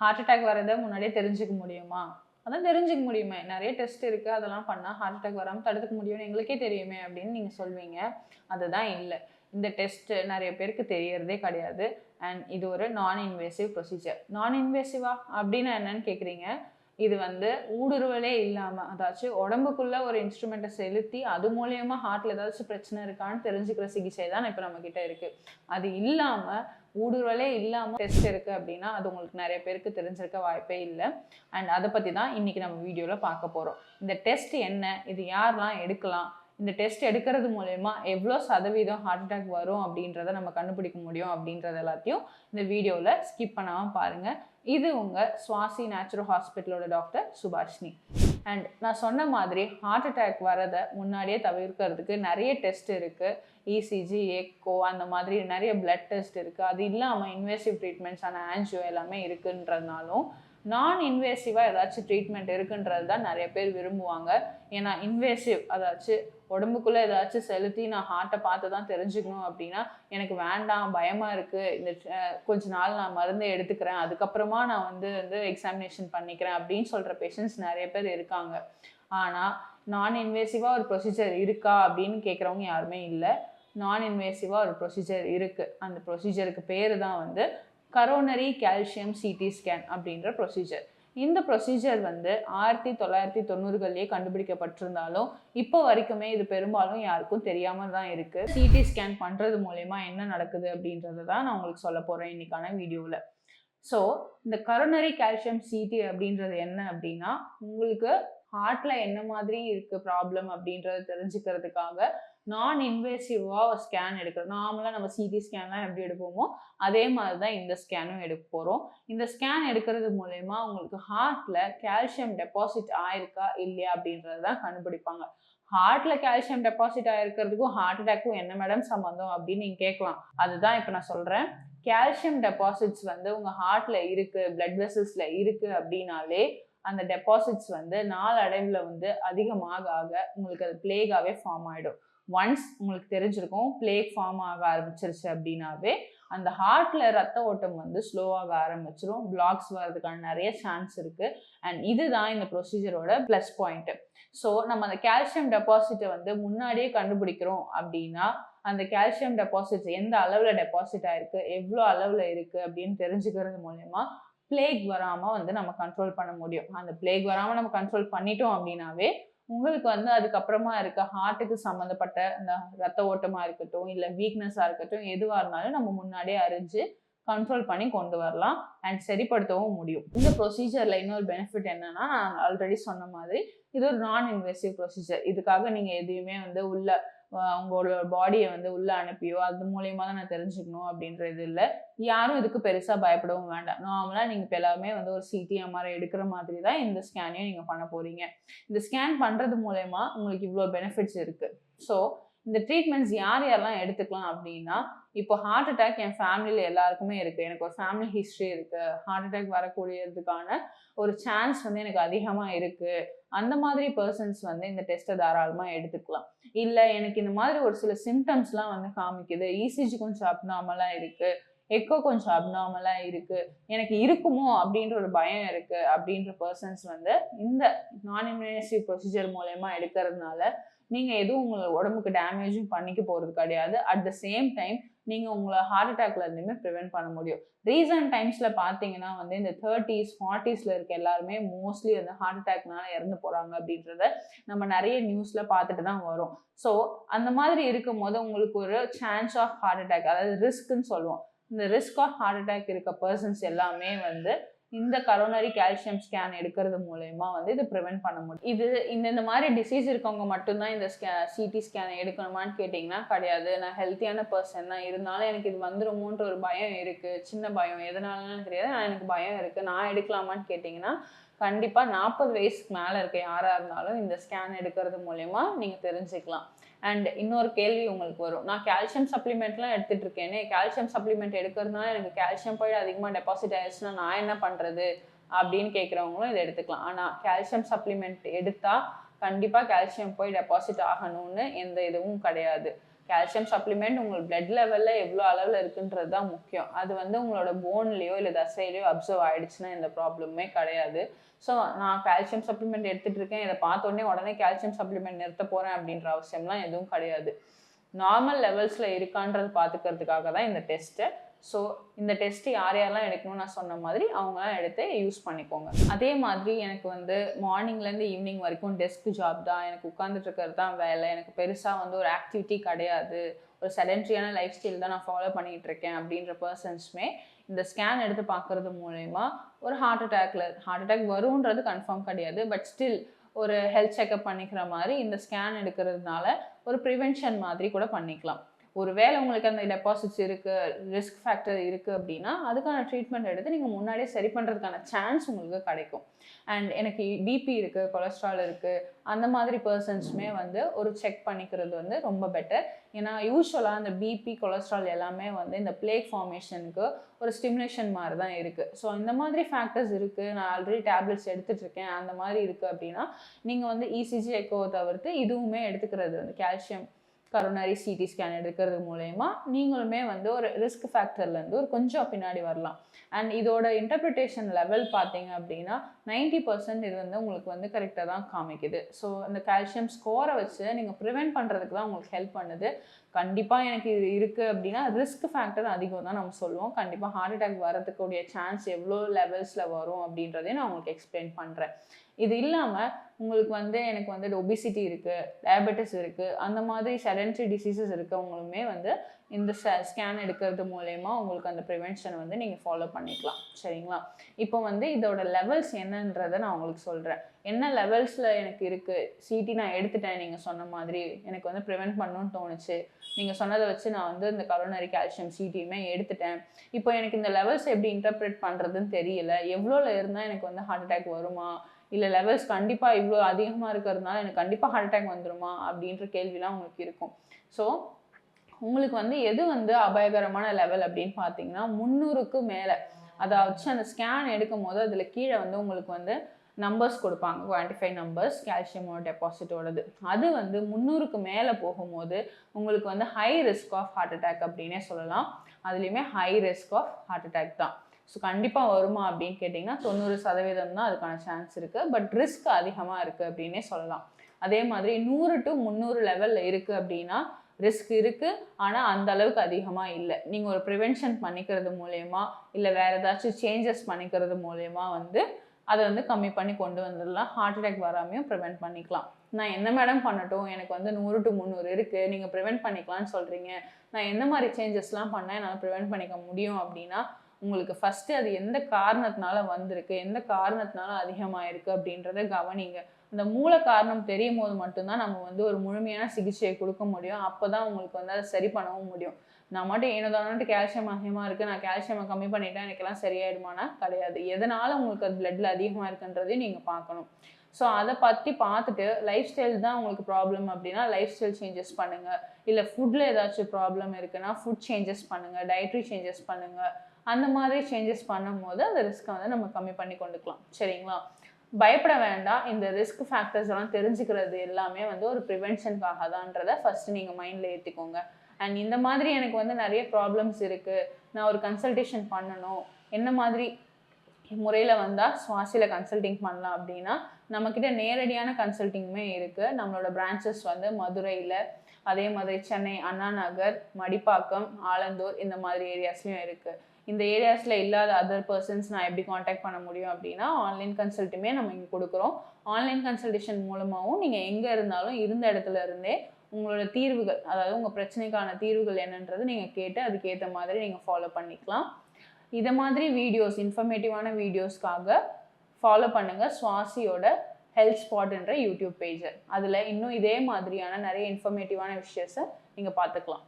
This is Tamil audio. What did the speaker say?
ஹார்ட் அட்டாக் வரதை முன்னாடியே தெரிஞ்சுக்க முடியுமா? அதான் தெரிஞ்சுக்க முடியுமே. நிறைய டெஸ்ட் இருக்குது அதெல்லாம் பண்ணால் ஹார்ட் அட்டாக் வராமல் தடுக்க முடியும்னு எங்களுக்கே தெரியுமே அப்படின்னு நீங்கள் சொல்வீங்க. அதுதான் இல்லை. இந்த டெஸ்ட்டு நிறைய பேருக்கு தெரியறதே கிடையாது. அண்ட் இது ஒரு நான் இன்வேசிவ் ப்ரொசீஜர் நான் இன்வேசிவா அப்படின்னா என்னன்னு கேட்குறீங்க இது வந்து ஊடுருவலே இல்லாமல் அதாச்சும் உடம்புக்குள்ள ஒரு இன்ஸ்ட்ருமெண்ட்டை செலுத்தி அது மூலயமா ஹார்ட்டில் ஏதாச்சும் பிரச்சனை இருக்கான்னு தெரிஞ்சுக்கிற சிகிச்சை தான் இப்போ நம்மக்கிட்ட இருக்குது அது இல்லாமல் ஊடுருவலே இல்லாமல் டெஸ்ட் இருக்குது அப்படின்னா அது உங்களுக்கு நிறைய பேருக்கு தெரிஞ்சிருக்க வாய்ப்பே இல்லை. அண்ட் அதை பற்றி தான் இன்றைக்கி நம்ம வீடியோவில் பார்க்க போகிறோம் இந்த டெஸ்ட் என்ன? இது யாரெல்லாம் எடுக்கலாம்? இந்த டெஸ்ட் எடுக்கிறது மூலயமா எவ்வளோ சதவீதம் ஹார்ட் அட்டாக் வரும் அப்படின்றத நம்ம கண்டுபிடிக்க முடியும் அப்படின்றது எல்லாத்தையும் இந்த வீடியோவில் ஸ்கிப் பண்ணாமல் பாருங்கள் இது உங்கள் சுவாசி நேச்சுரல் ஹாஸ்பிட்டலோட டாக்டர் சுபாஷினி. அண்ட் நான் சொன்ன மாதிரி ஹார்ட் அட்டாக் வரதை முன்னாடியே தவிர்க்கிறதுக்கு நிறைய டெஸ்ட் இருக்குது இசிஜி எக்கோ அந்த மாதிரி நிறைய பிளட் டெஸ்ட் இருக்குது அது இல்லாமல் இன்வெசிவ் ட்ரீட்மெண்ட்ஸான ஆன்ஜியோ எல்லாமே இருக்குன்றதுனாலும் நான் இன்வேசிவாக ஏதாச்சும் ட்ரீட்மெண்ட் இருக்குன்றது தான் நிறைய பேர் விரும்புவாங்க. ஏன்னா இன்வேசிவ் அதாச்சும் உடம்புக்குள்ளே ஏதாச்சும் செலுத்தி நான் ஹார்ட்டை பார்த்து தான் தெரிஞ்சுக்கணும் அப்படின்னா எனக்கு வேண்டாம் பயமாக இருக்குது இந்த கொஞ்ச நாள் நான் மருந்தை எடுத்துக்கிறேன். அதுக்கப்புறமா நான் வந்து வந்து எக்ஸாமினேஷன் பண்ணிக்கிறேன் அப்படின்னு சொல்கிற பேஷண்ட்ஸ் நிறைய பேர் இருக்காங்க. ஆனால் நான் இன்வேசிவாக ஒரு ப்ரொசீஜர் இருக்கா அப்படின்னு கேட்குறவங்க யாருமே இல்லை. நான் இன்வேசிவாக ஒரு ப்ரொசீஜர் இருக்குது அந்த ப்ரொசீஜருக்கு பேர் தான் வந்து கரோனரி கால்சியம் சிடி ஸ்கேன் அப்படின்ற ப்ரொசீஜர் இந்த ப்ரொசீஜர் வந்து ஆயிரத்தி தொள்ளாயிரத்தி தொண்ணூறுகள்லேயே கண்டுபிடிக்கப்பட்டிருந்தாலும் இப்போ வரைக்குமே இது பெரும்பாலும் யாருக்கும் தெரியாமல் தான் இருக்குது சிடி ஸ்கேன் பண்ணுறது மூலயமா என்ன நடக்குது அப்படின்றத தான் நான் உங்களுக்கு சொல்ல போகிறேன் இன்னைக்கான வீடியோவில் ஸோ இந்த கரோனரி கால்சியம் சிடி அப்படின்றது என்ன அப்படின்னா உங்களுக்கு ஹார்ட்டில் என்ன மாதிரி இருக்குது ப்ராப்ளம் அப்படின்றத தெரிஞ்சுக்கிறதுக்காக நான் இன்வேசிவாக ஸ்கேன் எடுக்கிறோம். நார்மலாக நம்ம சிடி ஸ்கேன்லாம் எப்படி எடுப்போமோ அதே மாதிரி தான் இந்த ஸ்கேனும் எடுக்க போகிறோம் இந்த ஸ்கேன் எடுக்கிறது மூலயமா உங்களுக்கு ஹார்ட்டில் கால்சியம் டெபாசிட் ஆயிருக்கா இல்லையா அப்படின்றது தான் கண்டுபிடிப்பாங்க. ஹார்ட்டில் கால்சியம் டெபாசிட் ஆகிருக்கிறதுக்கும் ஹார்ட் அட்டாக்கும் என்ன மேடம் சம்மந்தம் அப்படின்னு நீங்கள் கேட்கலாம். அதுதான் இப்போ நான் சொல்கிறேன் கால்சியம் டெபாசிட்ஸ் வந்து உங்கள் ஹார்ட்டில் இருக்குது பிளட் வெசல்ஸில் இருக்குது அப்படின்னாலே அந்த டெபாசிட்ஸ் வந்து நாளடைவில் வந்து அதிகமாக ஆக உங்களுக்கு அது பிளேகாகவே ஃபார்ம் ஆகிடும் ஒன்ஸ் உங்களுக்கு தெரிஞ்சிருக்கும் பிளேக் ஃபார்ம் ஆக ஆரம்பிச்சிருச்சு அப்படின்னாவே அந்த ஹார்ட்டில் ரத்த ஓட்டம் வந்து ஸ்லோவாக ஆரம்பிச்சிரும். பிளாக்ஸ் வர்றதுக்கான நிறைய சான்ஸ் இருக்குது அண்ட் இதுதான் இந்த ப்ரொசீஜரோட ப்ளஸ் பாயிண்ட்டு ஸோ நம்ம அந்த கால்சியம் டெபாசிட்டை வந்து முன்னாடியே கண்டுபிடிக்கிறோம் அப்படின்னா அந்த கால்சியம் டெபாசிட்ஸ் எந்த அளவில் டெபாசிட் ஆயிருக்கு எவ்வளோ அளவில் இருக்குது அப்படின்னு தெரிஞ்சுக்கிறது மூலயமா பிளேக் வராமல் வந்து நம்ம கண்ட்ரோல் பண்ண முடியும். அந்த பிளேக் வராமல் நம்ம கண்ட்ரோல் பண்ணிட்டோம் அப்படின்னாவே உங்களுக்கு வந்து அதுக்கப்புறமா இருக்க ஹார்ட்டுக்கு சம்மந்தப்பட்ட இந்த ரத்த ஓட்டமாக இருக்கட்டும் இல்லை வீக்னஸாக இருக்கட்டும் எதுவாக இருந்தாலும் நம்ம முன்னாடியே அறிஞ்சு கண்ட்ரோல் பண்ணி கொண்டு வரலாம் அண்ட் சரிப்படுத்தவும் முடியும். இந்த ப்ரொசீஜரில் இன்னொரு பெனிஃபிட் என்னன்னா நான் ஆல்ரெடி சொன்ன மாதிரி இது ஒரு நான் இன்வெசிவ் ப்ரொசீஜர் இதுக்காக நீங்கள் எதையுமே வந்து உள்ள உங்களோட பாடியை வந்து உள்ளே அனுப்பியோ அது மூலயமா தான் நான் தெரிஞ்சுக்கணும் அப்படின்றது இல்லை. யாரும் இதுக்கு பெருசாக பயப்படவும் வேண்டாம். நார்மலாக நீங்கள் இப்போ எல்லாமே வந்து ஒரு சிடி எம்ஆர்ஐ எடுக்கிற மாதிரி தான் இந்த ஸ்கேனையும் நீங்கள் பண்ண போகிறீங்க இந்த ஸ்கேன் பண்ணுறது மூலயமா உங்களுக்கு இவ்வளோ பெனிஃபிட்ஸ் இருக்குது ஸோ இந்த ட்ரீட்மெண்ட்ஸ் யார் யாரெல்லாம் எடுத்துக்கலாம் அப்படின்னா இப்போ ஹார்ட் அட்டாக் என் ஃபேமிலியில் எல்லாருக்குமே இருக்குது எனக்கு ஒரு ஃபேமிலி ஹிஸ்ட்ரி இருக்குது ஹார்ட் அட்டாக் வரக்கூடியதுக்கான ஒரு சான்ஸ் வந்து எனக்கு அதிகமாக இருக்குது அந்த மாதிரி பர்சன்ஸ் வந்து இந்த டெஸ்ட்டை தாராளமாக எடுத்துக்கலாம். இல்லை எனக்கு இந்த மாதிரி ஒரு சில சிம்டம்ஸ்லாம் வந்து காமிக்குது. இசிஜி கொஞ்சம் அப்நார்மலாக இருக்குது எக்கோ கொஞ்சம் அப்நார்மலாக இருக்குது எனக்கு இருக்குமோ அப்படின்ற ஒரு பயம் இருக்குது அப்படின்ற பர்சன்ஸ் வந்து இந்த நான் இன்வேசிவ் ப்ரொசீஜர் மூலயமா எடுக்கிறதுனால நீங்கள் எதுவும் உங்களை உடம்புக்கு டேமேஜும் பண்ணிக்க போகிறது கிடையாது. அட் த சேம் டைம் நீங்கள் உங்களை ஹார்ட் அட்டாக்ல இருந்துமே ப்ரிவென்ட் பண்ண முடியும். ரீசன்ட் டைம்ஸில் பார்த்தீங்கன்னா வந்து இந்த தேர்ட்டிஸ் ஃபார்ட்டிஸில் இருக்க எல்லாருமே மோஸ்ட்லி வந்து ஹார்ட் அட்டாக்னால இறந்து போகிறாங்க அப்படின்றத நம்ம நிறைய நியூஸில் பார்த்துட்டு தான் வரும். ஸோ அந்த மாதிரி இருக்கும் போது உங்களுக்கு ஒரு சான்ஸ் ஆஃப் ஹார்ட் அட்டாக் அதாவது ரிஸ்க்குன்னு சொல்லுவோம். இந்த ரிஸ்க் ஆஃப் ஹார்ட் அட்டாக் இருக்க பர்சன்ஸ் எல்லாமே வந்து இந்த கரோனரி கால்சியம் ஸ்கேன் எடுக்கிறது மூலயமா வந்து இது ப்ரிவெண்ட் பண்ண முடியும். இது இந்த இந்த மாதிரி டிசீஸ் இருக்கவங்க மட்டும்தான் இந்த ஸ்கே சிடி ஸ்கேனை எடுக்கணுமான்னு கேட்டிங்கன்னா கிடையாது. நான் ஹெல்த்தியான பர்சன் தான். இருந்தாலும் எனக்கு இது வந்துருமோன்ற ஒரு பயம் இருக்குது சின்ன பயம். எதனாலன்னு தெரியாது ஆனால் எனக்கு பயம் இருக்குது நான் எடுக்கலாமான்னு கேட்டிங்கன்னா கண்டிப்பாக நாற்பது வயசுக்கு மேலே இருக்க யாராக இருந்தாலும் இந்த ஸ்கேன் எடுக்கிறது மூலயமா நீங்கள் தெரிஞ்சுக்கலாம். அண்ட் இன்னொரு கேள்வி உங்களுக்கு வரும். நான் கால்சியம் சப்ளிமெண்ட்லாம் எடுத்துட்டு இருக்கேனே கால்சியம் சப்ளிமெண்ட் எடுக்கிறதுனால எனக்கு கால்சியம் போய் அதிகமாக டெபாசிட் ஆயிடுச்சுன்னா நான் என்ன பண்ணுறது அப்படின்னு கேட்குறவங்களும் இதை எடுத்துக்கலாம். ஆனால் கால்சியம் சப்ளிமெண்ட் எடுத்தால் கண்டிப்பாக கால்சியம் போய் டெபாசிட் ஆகணும்னு எந்த இதுவும் கிடையாது. கால்சியம் சப்ளிமெண்ட் உங்கள் பிளட் லெவலில் எவ்வளோ அளவில் இருக்குன்றது தான் முக்கியம். அது வந்து உங்களோட போன்லேயோ இல்லை தசையிலையோ அப்சர்வ் ஆகிடுச்சுன்னா எந்த ப்ராப்ளமே கிடையாது. ஸோ நான் கால்சியம் சப்ளிமெண்ட் எடுத்துகிட்டு இருக்கேன். இதை பார்த்த உடனே உடனே கால்சியம் சப்ளிமெண்ட் நிறுத்த போகிறேன் அப்படின்ற அவசியம்லாம் எதுவும் கிடையாது. நார்மல் லெவல்ஸில் இருக்கான்றது பார்த்துக்கிறதுக்காக தான் இந்த டெஸ்ட்டு ஸோ இந்த டெஸ்ட்டு யார் யாரெல்லாம் எடுக்கணும்னு நான் சொன்ன மாதிரி அவங்களாம் எடுத்து யூஸ் பண்ணிக்கோங்க. அதே மாதிரி எனக்கு வந்து மார்னிங்லேருந்து ஈவினிங் வரைக்கும் டெஸ்க் ஜாப் தான். எனக்கு உட்காந்துட்டு இருக்கிறது தான் வேலை. எனக்கு பெருசாக வந்து ஒரு ஆக்டிவிட்டி கிடையாது. ஒரு செடென்ட்ரியான லைஃப் ஸ்டைல் தான் நான் ஃபாலோ பண்ணிகிட்டு இருக்கேன் அப்படின்ற பர்சன்ஸுமே இந்த ஸ்கேன் எடுத்து பார்க்குறது மூலயமா ஒரு ஹார்ட் அட்டாக்ல ஹார்ட் அட்டாக் வரும்ன்றது கன்ஃபார்ம் கிடையாது. பட் ஸ்டில் ஒரு ஹெல்த் செக்அப் பண்ணிக்கிற மாதிரி இந்த ஸ்கேன் எடுக்கிறதுனால ஒரு ப்ரிவென்ஷன் மாதிரி கூட பண்ணிக்கலாம். ஒருவேளை உங்களுக்கு அந்த டெபாசிட்ஸ் இருக்குது ரிஸ்க் ஃபேக்டர் இருக்குது அப்படின்னா அதுக்கான ட்ரீட்மெண்ட் எடுத்து நீங்கள் முன்னாடியே சரி பண்ணுறதுக்கான சான்ஸ் உங்களுக்கு கிடைக்கும். அண்ட் எனக்கு பிபி இருக்குது கொலஸ்ட்ரால் இருக்குது அந்த மாதிரி பர்சன்ஸுமே வந்து ஒரு செக் பண்ணிக்கிறது வந்து ரொம்ப பெட்டர் ஏன்னா யூஸ்வலாக அந்த பிபி கொலஸ்ட்ரால் எல்லாமே வந்து இந்த பிளேக் ஃபார்மேஷனுக்கு ஒரு ஸ்டிமுலேஷன் மாதிரி தான் இருக்குது ஸோ இந்த மாதிரி ஃபேக்டர்ஸ் இருக்குது நான் ஆல்ரெடி டேப்லெட்ஸ் எடுத்துகிட்டு இருக்கேன் அந்த மாதிரி இருக்குது அப்படின்னா நீங்கள் வந்து இசிஜி எக்கோவை தவிர்த்து இதுவுமே எடுத்துக்கிறது வந்து கால்சியம் கரோனரி சிடி ஸ்கேன் எடுக்கிறது மூலயமா நீங்களுமே வந்து ஒரு ரிஸ்க் ஃபேக்டர்லேருந்து ஒரு கொஞ்சம் பின்னாடி வரலாம். அண்ட் இதோட இன்டர்பிரிட்டேஷன் லெவல் பார்த்தீங்க அப்படின்னா நைன்டி பர்சன்ட் இது வந்து உங்களுக்கு வந்து கரெக்டாக தான் காமிக்குது. ஸோ அந்த கால்சியம் ஸ்கோரை வச்சு நீங்கள் ப்ரிவெண்ட் பண்ணுறதுக்கு தான் உங்களுக்கு ஹெல்ப் பண்ணுது. கண்டிப்பாக எனக்கு இது இருக்குது அப்படின்னா ரிஸ்க் ஃபேக்டர் அதிகம் தான் நம்ம சொல்லுவோம். கண்டிப்பாக ஹார்ட் அட்டாக் வரதுக்குடைய சான்ஸ் எவ்வளோ லெவல்ஸில் வரும் அப்படின்றதையும் நான் உங்களுக்கு எக்ஸ்பிளைன் பண்ணுறேன் இது இல்லாமல் உங்களுக்கு வந்து எனக்கு வந்து ஒபிசிட்டி இருக்குது டயபெட்டிஸ் இருக்குது அந்த மாதிரி செடன்ட்ரி டிசீசஸ் இருக்கவங்களுமே வந்து இந்த ஸ்கேன் எடுக்கிறது மூலயமா உங்களுக்கு அந்த ப்ரிவென்ஷனை வந்து நீங்கள் ஃபாலோ பண்ணிக்கலாம். சரிங்களா? இப்போ வந்து இதோட லெவல்ஸ் என்னன்றதை நான் உங்களுக்கு சொல்கிறேன் என்ன லெவல்ஸில் எனக்கு இருக்குது சிடி நான் எடுத்துட்டேன் நீங்கள் சொன்ன மாதிரி. எனக்கு வந்து ப்ரிவெண்ட் பண்ணணும்னு தோணுச்சு. நீங்கள் சொன்னதை வச்சு நான் வந்து இந்த கரோனரி கால்சியம் சிடியுமே எடுத்துட்டேன். இப்போ எனக்கு இந்த லெவல்ஸ் எப்படி இன்டர்பிரேட் பண்ணுறதுன்னு தெரியல. எவ்வளோல இருந்தால் எனக்கு வந்து ஹார்ட் அட்டாக் வருமா? இல்லை லெவல்ஸ் கண்டிப்பாக இவ்வளோ அதிகமாக இருக்கிறதுனால எனக்கு கண்டிப்பாக ஹார்ட் அட்டாக் வந்துடுமா அப்படின்ற கேள்விலாம் உங்களுக்கு இருக்கும். ஸோ உங்களுக்கு வந்து எது வந்து அபாயகரமான லெவல் அப்படின்னு பார்த்தீங்கன்னா முந்நூறுக்கு மேலே. அதை வச்சு அந்த ஸ்கேன் எடுக்கும் போது அதில் கீழே வந்து உங்களுக்கு வந்து நம்பர்ஸ் கொடுப்பாங்க. குவான்டிஃபை நம்பர்ஸ் கால்சியமோட டெபாசிட்டோடது அது வந்து முந்நூறுக்கு மேலே போகும்போது உங்களுக்கு வந்து high risk of heart attack அப்படின்னே சொல்லலாம். அதுலேயுமே high risk of heart attack தான். ஸோ கண்டிப்பாக வருமா அப்படின்னு கேட்டிங்கன்னா தொண்ணூறு சதவீதம் தான் அதுக்கான சான்ஸ் இருக்குது பட் ரிஸ்க் அதிகமாக இருக்குது அப்படின்னே சொல்லலாம். அதே மாதிரி நூறு டு முந்நூறு லெவலில் இருக்குது அப்படின்னா ரிஸ்க் இருக்குது ஆனால் அந்த அளவுக்கு அதிகமாக இல்லை. நீங்கள் ஒரு ப்ரிவென்ஷன் பண்ணிக்கிறது மூலயமா இல்லை வேறு ஏதாச்சும் சேஞ்சஸ் பண்ணிக்கிறது மூலயமா வந்து அதை வந்து கம்மி பண்ணி கொண்டு வந்துடலாம். ஹார்ட் அட்டாக் வராமையும் ப்ரிவெண்ட் பண்ணிக்கலாம். நான் என்ன மேடம் பண்ணட்டும்? எனக்கு வந்து நூறு டு முந்நூறு இருக்குது நீங்கள் ப்ரிவெண்ட் பண்ணிக்கலாம்னு சொல்கிறீங்க நான் எந்த மாதிரி சேஞ்சஸ்லாம் பண்ணால் என்னால் ப்ரிவெண்ட் பண்ணிக்க முடியும் அப்படின்னா உங்களுக்கு ஃபஸ்ட்டு அது எந்த காரணத்தினால வந்திருக்கு எந்த காரணத்தினால அதிகமாக இருக்குது அப்படின்றத கவனிங்க. அந்த மூல காரணம் தெரியும் போது மட்டும்தான் நம்ம வந்து ஒரு முழுமையான சிகிச்சையை கொடுக்க முடியும். அப்போ தான் உங்களுக்கு வந்து அதை சரி பண்ணவும் முடியும். நான் மட்டும் ஏனோதானட்டு கால்சியம் அதிகமாக இருக்குது நான் கால்சியமை கம்மி பண்ணிட்டேன் எனக்கெல்லாம் சரியாயிடுமானா கிடையாது. எதனால் உங்களுக்கு அது பிளட்டில் அதிகமாக இருக்குன்றதையும் நீங்கள் பார்க்கணும். ஸோ அதை பற்றி பார்த்துட்டு லைஃப் ஸ்டைல் தான் உங்களுக்கு ப்ராப்ளம் அப்படின்னா லைஃப் ஸ்டைல் சேஞ்சஸ் பண்ணுங்கள் இல்லை ஃபுட்டில் ஏதாச்சும் ப்ராப்ளம் இருக்குன்னா ஃபுட் சேஞ்சஸ் பண்ணுங்கள் டயட்ரி சேஞ்சஸ் பண்ணுங்கள் அந்த மாதிரி சேஞ்சஸ் பண்ணும்போது அந்த ரிஸ்க்கை வந்து நம்ம கம்மி பண்ணி கொண்டுக்கலாம். சரிங்களா? பயப்பட வேண்டாம். இந்த ரிஸ்க் ஃபேக்டர்ஸ் எல்லாம் தெரிஞ்சுக்கிறது எல்லாமே வந்து ஒரு ப்ரிவென்ஷனுக்காக தான்றதை ஃபஸ்ட்டு நீங்கள் மைண்டில் ஏற்றிக்கோங்க அண்ட் இந்த மாதிரி எனக்கு வந்து நிறைய ப்ராப்ளம்ஸ் இருக்குது நான் ஒரு கன்சல்டேஷன் பண்ணணும். என்ன மாதிரி முறையில் வந்தால் சுவாசியில் கன்சல்டிங் பண்ணலாம் அப்படின்னா நம்மக்கிட்ட நேரடியான கன்சல்டிங்குமே இருக்குது நம்மளோட பிரான்ச்சஸ் வந்து மதுரையில் அதே மாதிரி சென்னை அண்ணா நகர் மடிப்பாக்கம் ஆலந்தூர் இந்த மாதிரி ஏரியாஸ்லையும் இருக்குது இந்த ஏரியாஸில் இல்லாத அதர் பர்சன்ஸ் நான் எப்படி காண்டாக்ட் பண்ண முடியும் அப்படின்னா ஆன்லைன் கன்சல்ட்டுமே நம்ம இங்கே கொடுக்குறோம். ஆன்லைன் கன்சல்டேஷன் மூலமாகவும் நீங்கள் எங்கே இருந்தாலும் இருந்த இடத்துல இருந்தே உங்களோட தீர்வுகள் அதாவது உங்கள் பிரச்சனைக்கான தீர்வுகள் என்னன்றது நீங்கள் கேட்டு அதுக்கேற்ற மாதிரி நீங்கள் ஃபாலோ பண்ணிக்கலாம். இதை மாதிரி வீடியோஸ் இன்ஃபர்மேட்டிவான வீடியோஸ்க்காக ஃபாலோ பண்ணுங்கள் சுவாசியோட ஹெல்த் ஸ்பாட்ன்ற யூடியூப் பேஜை அதில் இன்னும் இதே மாதிரியான நிறைய இன்ஃபர்மேட்டிவான விஷயத்தை நீங்கள் பார்த்துக்கலாம்.